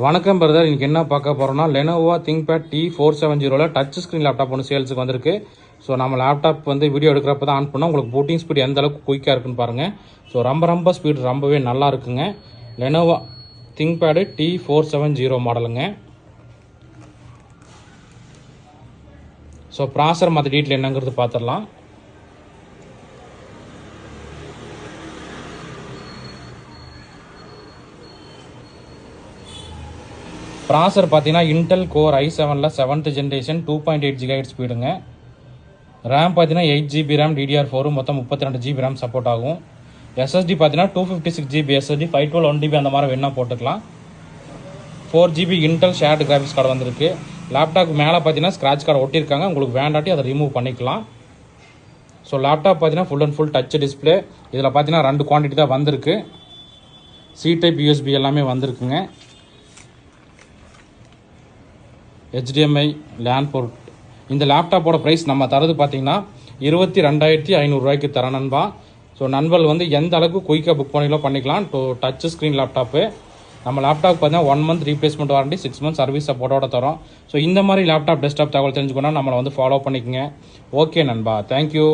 வணக்கம் பிரதர் இன்னைக்கு என்ன பார்க்க போகிறோம்னா Lenovo ThinkPad T four seven ஜீரோவில் டச் ஸ்க்ரீன் லேப்டாப் ஒன்று சேல்ஸுக்கு வந்திருக்கு. ஸோ நம்ம லேப்டாப் வந்து வீடியோ எடுக்கிறப்ப தான் ஆன் பண்ணால் உங்களுக்கு பூட்டிங் ஸ்பீட் எந்த அளவுக்கு குயிக்காக இருக்குன்னு பாருங்கள் ஸோ ரொம்ப ரொம்ப ஸ்பீடு ரொம்பவே நல்லா இருக்குங்க. Lenovo ThinkPad T four seven zero மாடலுங்க ஸோ ப்ராசர் மற்ற டீட்டெயில் என்னங்கிறது பார்த்துடலாம். ப்ராசர் பார்த்தீங்கன்னா இன்டெல் கோர் ஐ செவனில் seventh generation two point eight gigahertz ஸ்பீடுங்க RAM பார்த்தீங்கன்னா eight GB RAM DDR four மொத்தம் முப்பத்தி ரெண்டு ஜிபி ரேம் சப்போர்ட் ஆகும். எஸ்எஸ்டி பார்த்தீங்கன்னா two fifty six GB SSD five twelve one TB அந்த மாதிரி வேணால் போட்டுக்கலாம். Four GB Intel shared graphics card வந்திருக்கு. லேப்டாப் மேலே பார்த்தீங்கன்னா ஸ்க்ராட்ச் கார்டு ஒட்டியிருக்காங்க. உங்களுக்கு வேண்டாட்டி அதை ரிமூவ் பண்ணிக்கலாம். ஸோ லேப்டாப் பார்த்தீங்கன்னா full and full touch display இதில் பார்த்தீங்கன்னா ரெண்டு குவான்டிட்டி தான் வந்திருக்கு. சி டைப் யூஎஸ்பி எல்லாமே வந்திருக்குங்க. ஹெச்டிஎம்ஐ லேண்ட் போர்ட் இந்த லேப்டாப்போட ப்ரைஸ் நம்ம தரது பார்த்தீங்கன்னா இருபத்தி ரெண்டாயிரத்தி ஐநூறுரூவாய்க்கு தர நண்பா. ஸோ நண்பர்கள் வந்து எந்த அளவுக்கு குயிக்காக புக் பண்ணிங்களோ பண்ணிக்கலாம். டோ டச் ஸ்க்ரீன் லேப்டாப்பு நம்ம லேப்டாப் பார்த்தீங்கன்னா one month replacement warranty six month service சப்போர்ட்டோட தரோம். ஸோ இந்த மாதிரி லேப்டாப் டெஸ்க்டாப் தகவல் தெரிஞ்சுக்கணும்னா நம்மளை வந்து ஃபாலோ பண்ணிக்கங்க. ஓகே நண்பா. தேங்க்யூ